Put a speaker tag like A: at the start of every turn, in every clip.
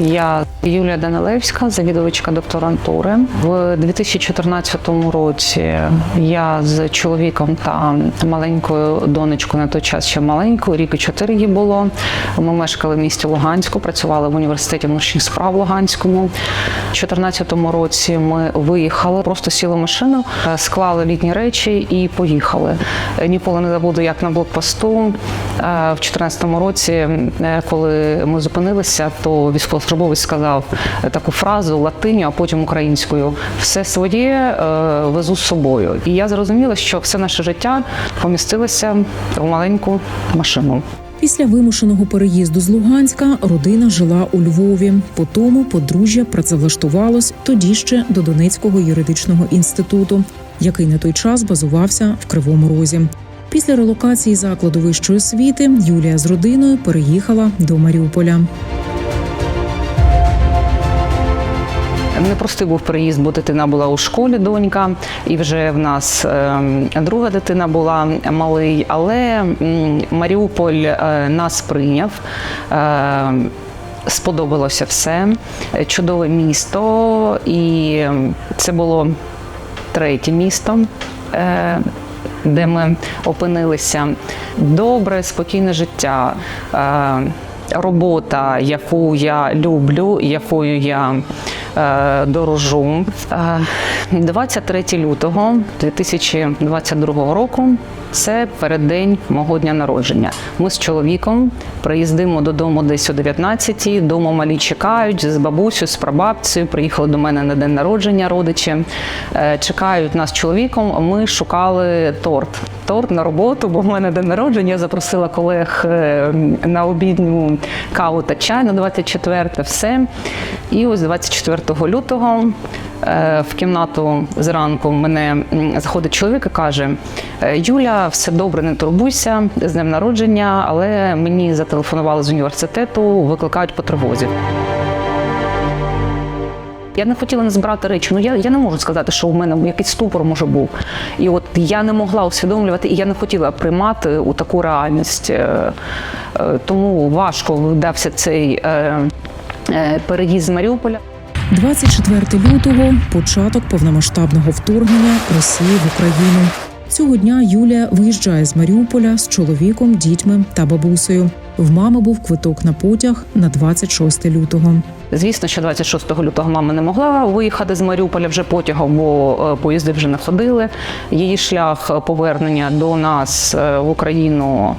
A: Я Юлія Данилевська, завідувачка докторантури. В 2014 році я з чоловіком та маленькою донечкою на той час ще маленькою, рік і чотири їй було. Ми мешкали в місті Луганську, працювали в університеті внутрішніх справ Луганському. У 2014 році ми виїхали, просто сіли в машину, е, склали літні речі і поїхали. Е, Ніколи не забуду, як на блокпосту е, в 2014 році, коли ми зупинилися, то військовослужбовець сказав таку фразу латиню, а потім українською: все своє е, везу з собою. І я зрозуміла, що все наше життя помістилося в маленьку машину.
B: Після вимушеного переїзду з Луганська родина жила у Львові. По тому подружжя працевлаштувалось тоді ще до Донецького юридичного інституту, який на той час базувався в Кривому Розі. Після релокації закладу вищої освіти Юлія з родиною переїхала до Маріуполя.
A: Непростий був переїзд, бо дитина була у школі, донька, і вже в нас ем, друга дитина була малий. Але Маріуполь е, нас прийняв. Е, Сподобалося все. Чудове місто, і це було третє місто. е, Де ми опинилися добре, спокійне життя, е, робота, яку я люблю, якою я е, дорожу. Е, 23 лютого 2022 року. Це переддень мого дня народження. Ми з чоловіком приїздимо додому десь о 19-й, Дома малі чекають з бабусею, з прабабцею. Приїхали до мене на день народження родичі. Е, Чекають нас з чоловіком. Ми шукали торт. Торт на роботу, бо в мене день народження. Я запросила колег е, на обідню каву та чай на 24 все. І ось 24 лютого в кімнату зранку мене заходить чоловік і каже: «Е, Юля, все добре, не турбуйся з днем народження, але мені зателефонували з університету, викликають по тривозі. Я не хотіла не збирати речі. Ну я, я не можу сказати, що у мене якийсь ступор може був. І от я не могла усвідомлювати, і я не хотіла приймати у таку реальність. Е, е, Тому важко вдався цей е, е, переїзд з Маріуполя.
B: 24 лютого початок повномасштабного вторгнення Росії в Україну. Цього дня Юлія виїжджає з Маріуполя з чоловіком, дітьми та бабусею. В мами був квиток на потяг на 26 лютого.
A: Звісно, що 26 лютого мама не могла виїхати з Маріуполя вже потягом, бо е, поїзди вже не ходили. Її шлях повернення до нас е, в Україну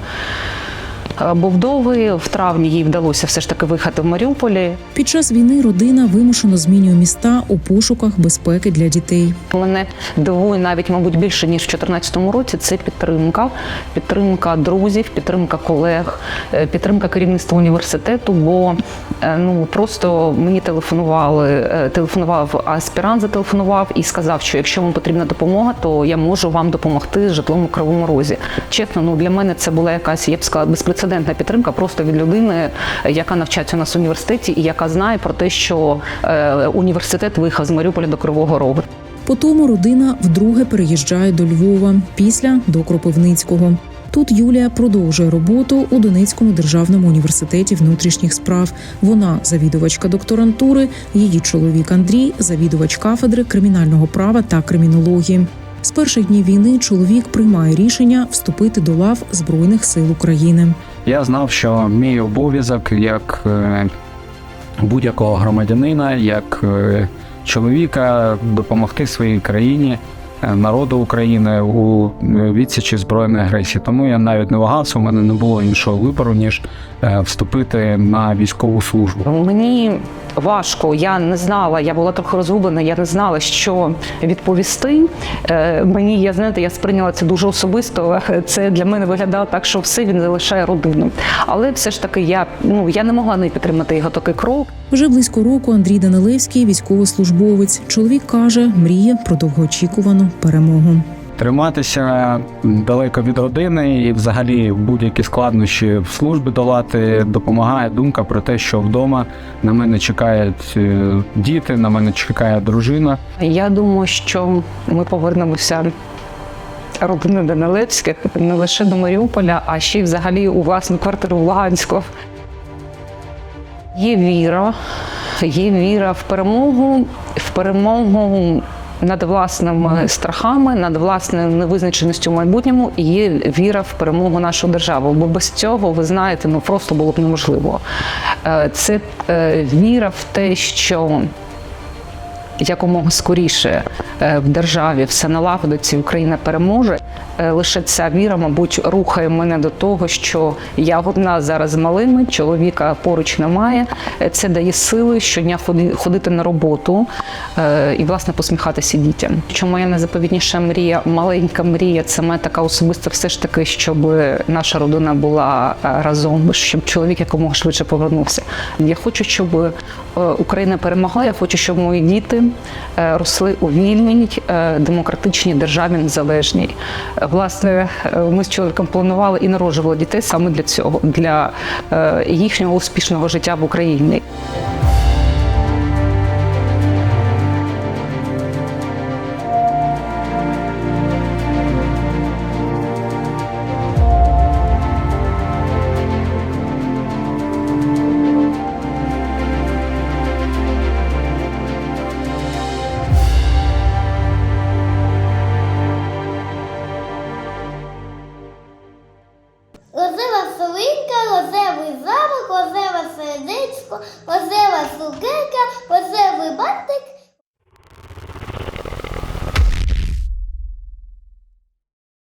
A: був довгий. В травні їй вдалося все ж таки виїхати в Маріуполі.
B: Під час війни родина вимушено змінює міста у пошуках безпеки для дітей.
A: Мене дивує навіть, мабуть, більше ніж в 2014 році. Це підтримка, підтримка друзів, підтримка колег, е, підтримка керівництва університету. Бо е, ну просто мені телефонували, е, телефонував аспірант, зателефонував і сказав, що якщо вам потрібна допомога, то я можу вам допомогти з житлом у кривому розі. Чесно, ну для мене це була якась, я б сказала, безпрецедентна підтримка просто від людини, яка навчається у нас в університеті, і яка знає про те, що е, університет виїхав з Маріуполя до Кривого Рогу.
B: По тому родина вдруге переїжджає до Львова, після до Кропивницького. Тут Юлія продовжує роботу у Донецькому державному університеті внутрішніх справ. Вона завідувачка докторантури, її чоловік Андрій, завідувач кафедри кримінального права та кримінології. З перших днів війни чоловік приймає рішення вступити до лав Збройних сил України.
C: Я знав, що мій обов'язок як е, будь-якого громадянина, як е, чоловіка допомогти своїй країні, народу України у е, відсічі збройної агресії. Тому я навіть не вагався, у мене не було іншого вибору, ніж е, вступити на військову службу.
A: Мені важко, я не знала, я була трохи розгублена, я не знала, що відповісти. Е, Мені, я знаєте, я сприйняла це дуже особисто. Це для мене виглядало так, що все він залишає родину. Але все ж таки, я ну я не могла не підтримати його такий крок.
B: Вже близько року Андрій Данилевський, військовослужбовець. Чоловік каже, мріє про довгоочікувану перемогу.
C: Триматися далеко від родини і, взагалі, будь-які складнощі в службі долати допомагає думка про те, що вдома на мене чекають е, діти, на мене чекає дружина.
A: Я думаю, що ми повернемося. Родини Данилевських не лише до Маріуполя, а ще й взагалі у власну квартиру в Луганську. Є віра, є віра в перемогу, в перемогу над власними страхами, над власною невизначеністю в майбутньому, і є віра в перемогу нашої держави. Бо без цього, ви знаєте, ну просто було б неможливо. Е, Це е, віра в те, що якомога скоріше е, в державі все налагодиться, Україна переможе. Е, Лише ця віра, мабуть, рухає мене до того, що я одна зараз з малими, чоловіка поруч немає. Е, Це дає сили щодня ходи- ходити на роботу і, власне, посміхатися дітям. Що моя найзаповітніша мрія, маленька мрія, це моя така особиста, все ж таки, щоб наша родина була разом, щоб чоловік якомога швидше повернувся. Я хочу, щоб Україна перемогла. Я хочу, щоб мої діти росли у вільній, е, демократичній державі незалежній. Е, Власне, е, ми з чоловіком планували і народжували дітей саме для цього, для е, їхнього успішного життя в Україні.
D: Сердечко, рожева цукерка, бантик,